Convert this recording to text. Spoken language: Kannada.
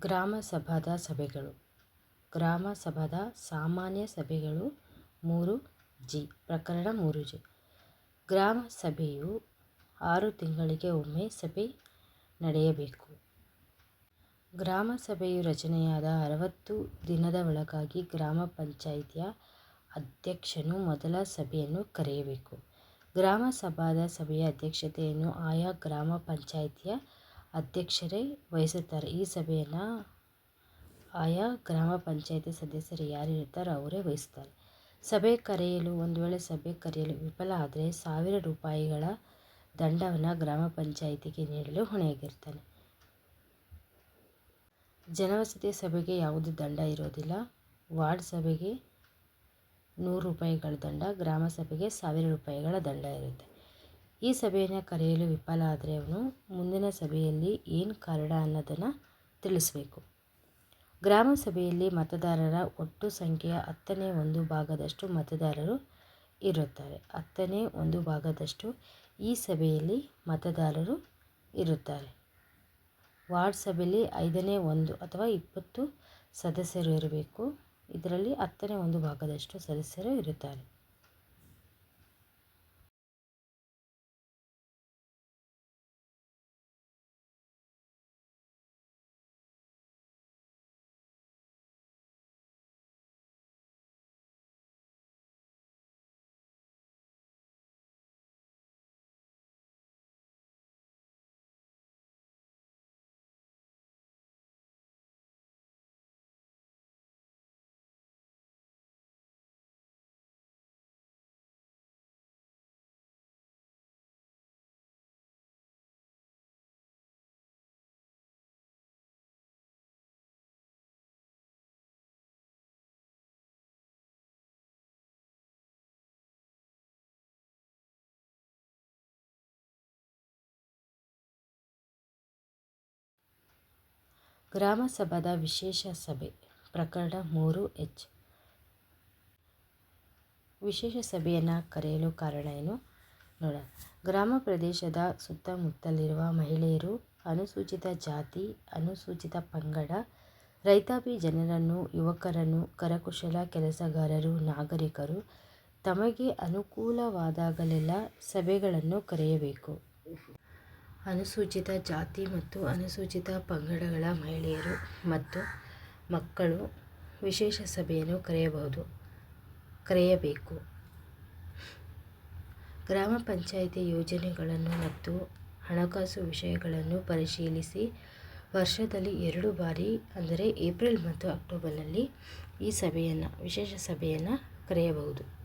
ಗ್ರಾಮ ಸಭಾದ ಸಭೆಗಳು. ಗ್ರಾಮ ಸಭಾದ ಸಾಮಾನ್ಯ ಸಭೆಗಳು ಮೂರು ಜಿ. ಪ್ರಕರಣ ಮೂರು ಜಿ. ಗ್ರಾಮ ಸಭೆಯು ಆರು ತಿಂಗಳಿಗೆ ಒಮ್ಮೆ ಸಭೆ ನಡೆಯಬೇಕು. ಗ್ರಾಮ ಸಭೆಯು ರಚನೆಯಾದ ಅರವತ್ತು ದಿನದ ಒಳಗಾಗಿ ಗ್ರಾಮ ಪಂಚಾಯಿತಿಯ ಅಧ್ಯಕ್ಷನು ಮೊದಲ ಸಭೆಯನ್ನು ಕರೆಯಬೇಕು. ಗ್ರಾಮ ಸಭಾದ ಸಭೆಯ ಅಧ್ಯಕ್ಷತೆಯನ್ನು ಆಯಾ ಗ್ರಾಮ ಪಂಚಾಯಿತಿಯ ಅಧ್ಯಕ್ಷರೇ ವಹಿಸುತ್ತಾರೆ. ಈ ಸಭೆಯನ್ನು ಆಯಾ ಗ್ರಾಮ ಪಂಚಾಯಿತಿ ಸದಸ್ಯರು ಯಾರಿರುತ್ತಾರೋ ಅವರೇ ವಹಿಸ್ತಾರೆ ಸಭೆ ಕರೆಯಲು, ಒಂದು ವೇಳೆ ಸಭೆ ಕರೆಯಲು ವಿಫಲ ಆದರೆ ಸಾವಿರ ರೂಪಾಯಿಗಳ ದಂಡವನ್ನು ಗ್ರಾಮ ಪಂಚಾಯಿತಿಗೆ ನೀಡಲು ಹೊಣೆಯಾಗಿರ್ತಾನೆ. ಜನವಸತಿ ಸಭೆಗೆ ಯಾವುದೇ ದಂಡ ಇರೋದಿಲ್ಲ. ವಾರ್ಡ್ ಸಭೆಗೆ ನೂರು ರೂಪಾಯಿಗಳ ದಂಡ, ಗ್ರಾಮ ಸಭೆಗೆ ಸಾವಿರ ರೂಪಾಯಿಗಳ ದಂಡ ಇರುತ್ತೆ. ಈ ಸಭೆಯನ್ನು ಕರೆಯಲು ವಿಫಲ ಆದರೆ ಅವನು ಮುಂದಿನ ಸಭೆಯಲ್ಲಿ ಏನು ಕಾರಣ ಅನ್ನೋದನ್ನು ತಿಳಿಸಬೇಕು. ಗ್ರಾಮ ಸಭೆಯಲ್ಲಿ ಮತದಾರರ ಒಟ್ಟು ಸಂಖ್ಯೆಯ ಹತ್ತನೇ ಒಂದು ಭಾಗದಷ್ಟು ಮತದಾರರು ಇರುತ್ತಾರೆ. ಹತ್ತನೇ ಒಂದು ಭಾಗದಷ್ಟು ಈ ಸಭೆಯಲ್ಲಿ ಮತದಾರರು ಇರುತ್ತಾರೆ. ವಾರ್ಡ್ ಸಭೆಯಲ್ಲಿ ಐದನೇ ಒಂದು ಅಥವಾ ಇಪ್ಪತ್ತು ಸದಸ್ಯರು ಇರಬೇಕು. ಇದರಲ್ಲಿ ಹತ್ತನೇ ಒಂದು ಭಾಗದಷ್ಟು ಸದಸ್ಯರು ಇರುತ್ತಾರೆ. ಗ್ರಾಮ ಸಭಾದ ವಿಶೇಷ ಸಭೆ, ಪ್ರಕರಣ ಮೂರು ಎಚ್. ವಿಶೇಷ ಸಭೆಯನ್ನು ಕರೆಯಲು ಕಾರಣ ಏನು? ನೋಡೋಣ ಗ್ರಾಮ ಪ್ರದೇಶದ ಸುತ್ತಮುತ್ತಲಿರುವ ಮಹಿಳೆಯರು, ಅನುಸೂಚಿತ ಜಾತಿ, ಅನುಸೂಚಿತ ಪಂಗಡ, ರೈತಾಪಿ ಜನರನ್ನು, ಯುವಕರನ್ನು, ಕರಕುಶಲ ಕೆಲಸಗಾರರು, ನಾಗರಿಕರು ತಮಗೆ ಅನುಕೂಲವಾದಾಗಲೆಲ್ಲ ಸಭೆಗಳನ್ನು ಕರೆಯಬೇಕು. ಅನುಸೂಚಿತ ಜಾತಿ ಮತ್ತು ಅನುಸೂಚಿತ ಪಂಗಡಗಳ ಮಹಿಳೆಯರು ಮತ್ತು ಮಕ್ಕಳು ವಿಶೇಷ ಸಭೆಯನ್ನು ಕರೆಯಬಹುದು, ಕರೆಯಬೇಕು. ಗ್ರಾಮ ಪಂಚಾಯಿತಿ ಯೋಜನೆಗಳನ್ನು ಮತ್ತು ಹಣಕಾಸು ವಿಷಯಗಳನ್ನು ಪರಿಶೀಲಿಸಿ ವರ್ಷದಲ್ಲಿ ಎರಡು ಬಾರಿ, ಅಂದರೆ ಏಪ್ರಿಲ್ ಮತ್ತು ಅಕ್ಟೋಬರ್ನಲ್ಲಿ ಈ ಸಭೆಯನ್ನು, ವಿಶೇಷ ಸಭೆಯನ್ನು ಕರೆಯಬಹುದು.